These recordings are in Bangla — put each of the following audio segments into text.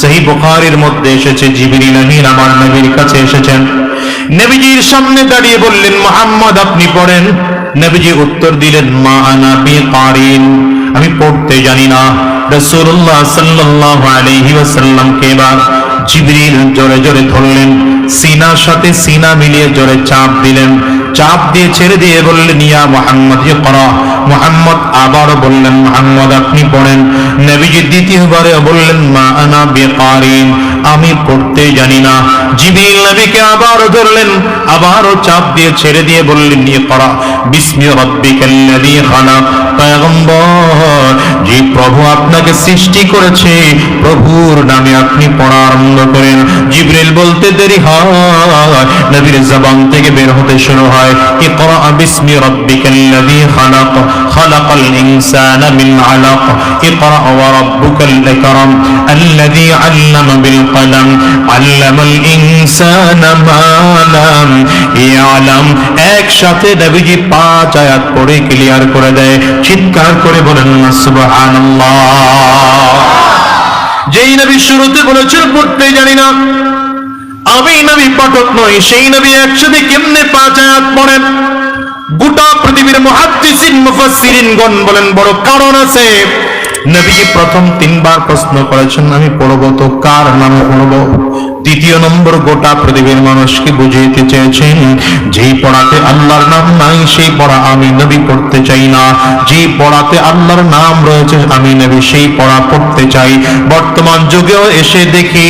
সেই বুখারীর মধ্যে এসেছে জিবরিল আমিন, আমার নবীর কাছে এসেছেন। নবীজির সামনে দাঁড়িয়ে বললেন, মোহাম্মদ, আপনি পড়েন। নবীজি উত্তর দিলেন, মা আনা বিকারিন আমি পড়তে জানি না। রাসূলুল্লাহ সাল্লাল্লাহু আলাইহি ওয়াসাল্লামকে এবার জিবরিল জোরে জোরে ধরলেন। সিনার সাথে সিনা মিলিয়ে জোরে চাপ দিলেন। চাপ দিয়ে ছেড়ে দিয়ে বললেন, ইয়া মোহাম্মদ ইকরা মোহাম্মদ আবার বললেন, মোহাম্মদ, আপনি পড়েন। নবীজি দ্বিতীয়বারে বললেন, মা আনা বিকারিন, আমি পড়তে জানি না। জিবরিল নবীকে আবার ধরলেন, আবারও চাপ দিয়ে ছেড়ে দিয়ে বললেন ইকরা বিসমি রাব্বিকাল্লাযী খালাক। পয়গম্বর, যে প্রভু আপনাকে সৃষ্টি করেছে, প্রভুর নামে আপনি পড়া আরম্ভ করেন। জিবরিল বলতে দেরি হয়। নবীর জবান থেকে বের হতে শুরু হয়। একসাথে নবীজি পাঁচ আয়াত পড়ে ক্লিয়ার করে দেয়। চিৎকার করে বলেন, না, সুবহানাল্লাহ। যেই নবী শুরুতে বলেছিল পড়তেই জানি না। আমি নবী পাঠক নই, সেই নবী একসাথে কেমনে পাঁচ আয়াত পড়েন? গোটা পৃথিবীর মুহাদ্দিসিন মুফাসসিরিন গণ বলেন, বড় কারণ আছে। নবীজি প্রথম তিনবার প্রশ্ন করেছেন, আমি পড়ব তো কার নামে পড়ব? দ্বিতীয় নম্বর গোটা পৃথিবীর মানুষকে বুঝিয়ে চেয়েছেন যেই পড়াতে আল্লাহর নাম নাই, সেই পড়া আমি নবী পড়তে চাই না। যেই পড়াতে আল্লাহর নাম রয়েছে, আমি নবী সেই পড়া পড়তে চাই। বর্তমান যুগেও এসে দেখি,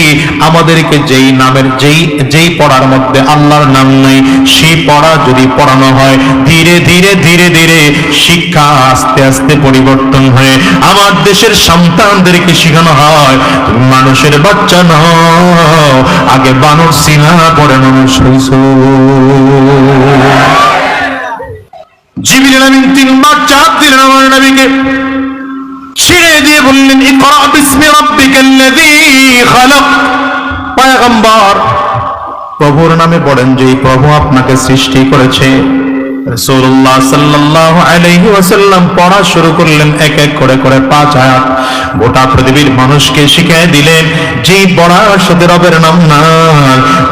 আমাদেরকে যেই নামের, যেই যেই পড়ার মধ্যে আল্লাহর নাম নেই সেই পড়া যদি পড়ানো হয়, ধীরে ধীরে ধীরে ধীরে শিক্ষা আস্তে আস্তে পরিবর্তন হয়ে আমার দেশের সন্তানদেরকে শেখানো হয় মানুষের বাচ্চা নও আগে বানর সিনা পরে মানুষ হইছ। জিবিল আমিন তিনবার চাপ দিলেন আমার নবীকে। দিয়ে বললেন, ইকরা বিসমি রাব্বিকাল্লাযী খালাক। পয়গম্বর, প্রভুর নামে পড়েন যে প্রভু আপনাকে সৃষ্টি করেছে। রাসূলুল্লাহ সাল্লাল্লাহু আলাইহি ওয়াসাল্লাম পড়া শুরু করলেন এক এক করে করে পাঁচ আয়াত। গোটা পৃথিবীর মানুষকে শিখিয়ে দিলেন যেই পড়ার সাথে রবের নাম না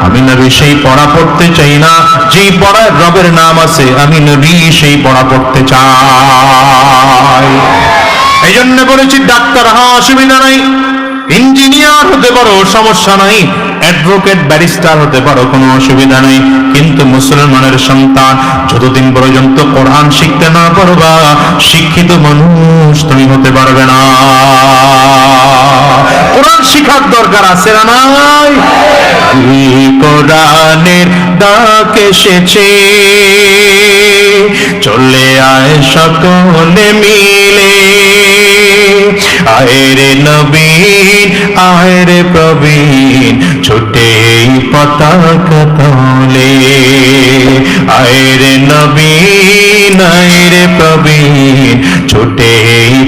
আমি নবী সেই পড়া পড়তে চাই না। যেই পড়ায় রবের নাম আছে। আমি নবী সেই পড়া পড়তে চাই। এই জন্য বলেছি, ডাক্তার হওয়া অসুবিধা নাই ইঞ্জিনিয়ার হতে পারো, সমস্যা নাই। অ্যাডভোকেট ব্যারিস্টার হতে পারো, কোনো অসুবিধা নেই। কিন্তু মুসলমানের সন্তান যতদিন পর্যন্ত কোরআন শিখতে না পারবা, শিক্ষিত মানুষ তুমি হতে পারবে না। কোরআন শিখার দরকার আছে না নাই? কোরআনের ডাক এসেছে। চলে আয় সকলে মিলে। আয়রে নবীন, আয়রে প্রবীণ, ছুটে পতাকা তলে। আয়রে নবীন, আয়রে প্রবীণ, ছুটে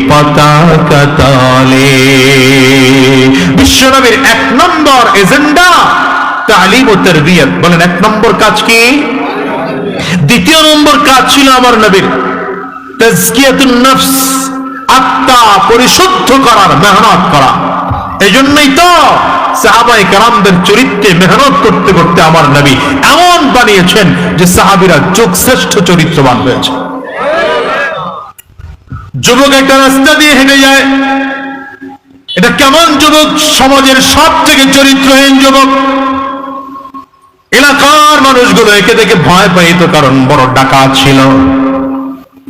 পতাকা তলে। বিশ্বনবীর এক নম্বর এজেন্ডা তালিম ও তরবিয়ত। বলেন, এক নম্বর কাজ কি? দ্বিতীয় নম্বর কাজ ছিল আমার নবীর। তাজকিয়াতুন নফস। আত্মা পরিশুদ্ধ করার মেহনত করা। এই জন্যই তো সাহাবাই কারামদের চরিত্রে মেহনত করতে করতে আমার নবী এমন বানিয়েছেন যে সাহাবিরা যোগ শ্রেষ্ঠ চরিত্রবান হয়েছে। যুবক একটা রাস্তা দিয়ে হেঁটে যায়। এটা কেমন যুবক? সমাজের সব থেকে চরিত্রহীন যুবক। এলাকার মানুষগুলো একে দেখে ভয় পাইত কারণ বড় ডাকা ছিল।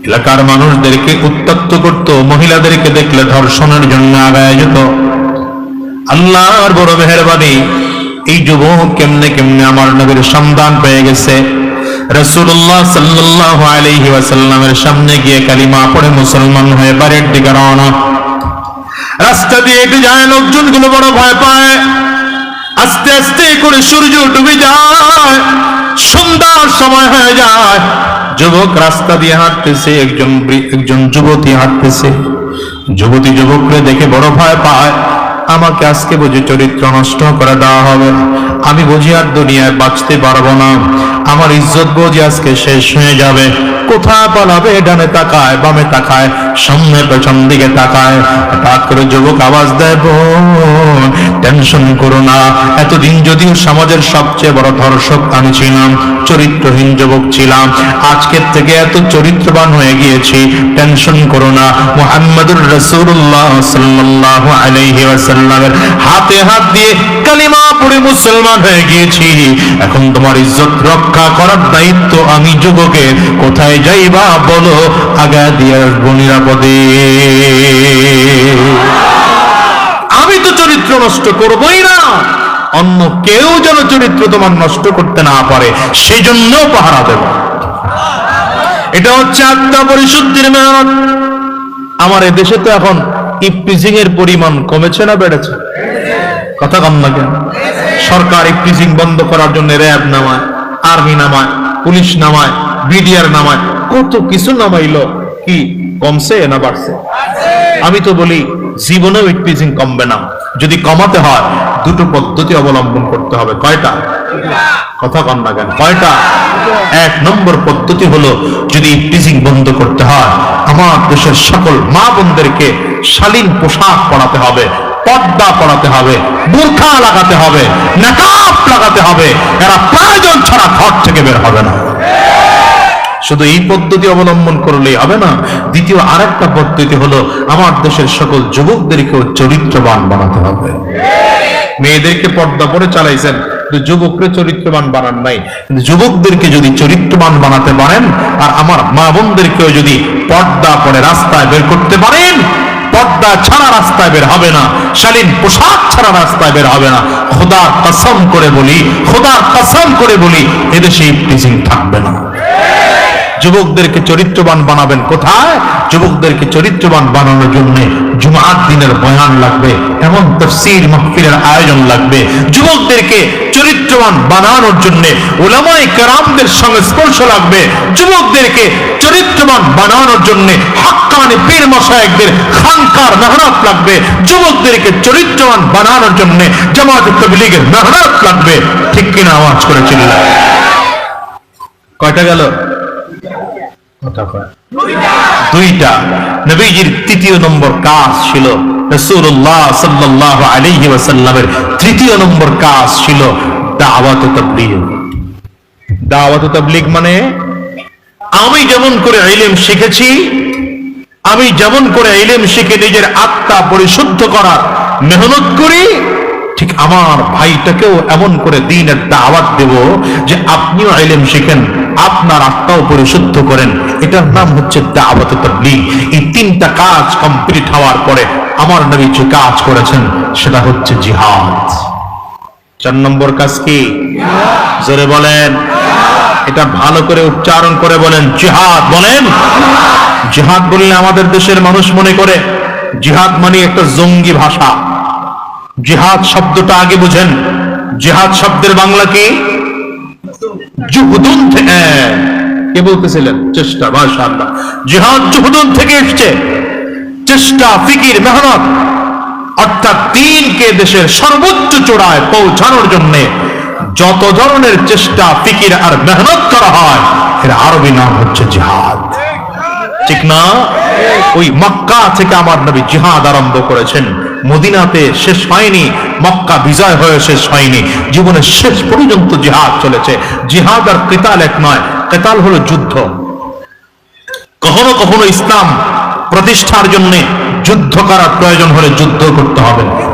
এলাকার মানুষদেরকে উত্তক্ত করত, মহিলাদেরকে দেখলে ধর্ষণের জন্য আগায় যেত। আল্লাহর বড় মেহরবানি, এই যুবক কেমনে কেমনে আমার নবীর সন্ধান পেয়ে গেছে। রসুল্লাহ সাল্লাহ আলহি সামনে গিয়ে কালিমা পড়ে মুসলমান হয়ে বাড়ির দিকে রওনা। রাস্তা দিয়ে একটু যায় বড় ভয় পায়। আস্তে আস্তে করে সূর্য ডুবে যায়, সন্ধ্যার সময় হয়ে যায়। যুবক রাস্তা দিয়ে হাঁটতেছে, একজন একজন যুবতী হাঁটতেছে। যুবতী যুবকরে দেখে বড় ভয় পায়। আমাকে আজকে বুঝি চরিত্র নষ্ট করে দেওয়া হবে আমি বুঝি আর দুনিয়ায় বাঁচতে পারব না। আমার ইজ্জত বুঝি আজকে শেষ হয়ে যাবে। কোথায় পালাবে? ডানে তাকায়, বামে তাকায়, সামনে পেছন দিকে তাকায়। হঠাৎ করে যুবক আওয়াজ দেয় টেনশন করো না। এতদিন যদিও সমাজের সবচেয়ে বড় ধর্ষক আমি ছিলাম, চরিত্রহীন যুবক ছিলাম। আজকের থেকে এত চরিত্রবান হয়ে গিয়েছি, টেনশন করো না। মুহাম্মদুর রাসূলুল্লাহ সাল্লাল্লাহু আলাইহি ওয়াসাল্লামের হাতে হাত দিয়ে কালিমা পড়ে মুসলমান হয়ে গিয়েছি। এখন তোমার ইজ্জত রক্ষা করার দায়িত্ব আমি যুবকের কোথায় যাইবা বলো, আগা দিয়ে আসব নিরাপদে। আমি তো চরিত্র নষ্ট করবই না। অন্য কেউ যেন চরিত্র তোমার নষ্ট করতে না পারে সেই জন্য পাহারা দেব। এটা হচ্ছে আত্মা পরিশুদ্ধির মেহনত। আমার দেশে তো এখন ইপটিজিং এর পরিমাণ কমেছে না বেড়েছে? কথা কম না কেন? সরকার ইপটিজিং বন্ধ করার জন্য র্যাব নামায়। আর্মি নামায়, পুলিশ নামায়, বিডিআর নামায়, কত কিছু নামাইলো, কি কমছে না বাড়ছে? আমি তো বলি, জীবনেও ইপটিজিং কমবে না। যদি কমাতে হয়, দুটো পদ্ধতি অবলম্বন করতে হবে। কয়টা? কথা কন না কেন। কয়টা? এক নম্বর পদ্ধতি হলো, যদি টিজিং বন্ধ করতে হয়, আমার দেশের সকল মা বোনদেরকে শালীন পোশাক পরাতে হবে। পর্দা পরাতে হবে, বোরখা লাগাতে হবে, নাকাব লাগাতে হবে। এরা প্রয়োজন ছাড়া ঘর থেকে বের হবে না। শুধু এই পদ্ধতি অবলম্বন করলেই হবে না, দ্বিতীয় আরেকটা পদ্ধতি হলো আমার দেশের সকল যুবকদেরকেও চরিত্রবান বানাতে হবে। মেয়েদেরকে পর্দা পরে চালাইছেন যুবকরে চরিত্রবান বানান নাই। কিন্তু যুবকদেরকে যদি চরিত্রবান বানাতে পারেন, আর আমার মা বোনদেরকেও যদি পর্দা পরে রাস্তায় বের করতে পারেন পর্দা ছাড়া রাস্তায় বের হবে না, শালীন পোশাক ছাড়া রাস্তায় বের হবে না। খোদার কসম করে বলি, খোদার কসম করে বলি, এদেশে ইফটিজিং থাকবে না। যুবকদেরকে চরিত্রবান বানাবেন কোথায়? যুবকদেরকে চরিত্রবান বানানোর জন্য জুমাত দিনের বয়ান লাগবে, এমন তফসির মাহফিলের আয়োজন লাগবে। যুবকদেরকে চরিত্রবান বানানোর জন্য ওলামাই কেরামদের সংস্পর্শ লাগবে। যুবকদেরকে চরিত্রবান বানানোর জন্য হাক্কানি পীর খানকার মেহনত লাগবে। যুবকদেরকে চরিত্রবান বানানোর জন্য জামাত তবলিগের মেহনত লাগবে। ঠিক কিনা আওয়াজ করে চিল্লা কয়টা গেল? দুইটা। নবীজির তৃতীয় নম্বর কাজ ছিল রাসূলুল্লাহ সাল্লাল্লাহু আলাইহি ওয়াসাল্লামের তৃতীয় নম্বর কাজ ছিল দাওয়াত তাবলীগ। দাওয়াত তাবলীগ মানে আমি যেমন করে ইলম শিখেছি আমি যেমন করে ইলম শিখে নিজের আত্মা পরিশুদ্ধ করার মেহনত করি আমার ভাইটাকেও এমন করে দিনের দাওয়াত দেব যে আপনিও ইলম শিখেন, আপনার আত্মাও পরিশুদ্ধ করেন। এটার নাম হচ্ছে দাওয়াত তাবলীগ। এই তিনটা কাজ কমপ্লিট হওয়ার পরে আমার নবী যে কাজ করেছেন, সেটা হচ্ছে জিহাদ। চার নম্বর কাজ কি? জোরে বলেন। এটা ভালো করে উচ্চারণ করে বলেন, জিহাদ। বলেন, জিহাদ বললে আমাদের দেশের মানুষ মনে করে, জিহাদ মানে একটা জঙ্গি ভাষা। জিহাদ শব্দটা আগে বুঝেন। জিহাদ শব্দের বাংলা কি? জুহুদুন কে বলতেছিলেন? চেষ্টা, মাশাআল্লাহ। জিহাদ জুহুদুন থেকে এসছে। চেষ্টা, ফিকির, মেহনত। অর্থাৎ দিনকে দেশের সর্বোচ্চ চূড়ায় পৌঁছানোর জন্য যত ধরনের চেষ্টা, ফিকির আর মেহনত করা হয়, এর আরবি নাম হচ্ছে জিহাদ। ঠিক না? ওই মক্কা থেকে আমার নবী জিহাদ আরম্ভ করেছেন। মদিনাতে শেষ হয়নি, মক্কা বিজয় হয়ে শেষ হয়নি। জীবনের শেষ পর্যন্ত জিহাদ চলেছে। জিহাদ আর কেতাল এক নয়, কেতাল হলো যুদ্ধ। কখনো কখনো ইসলাম প্রতিষ্ঠার জন্য যুদ্ধ করার প্রয়োজন হলে যুদ্ধ করতে হবে।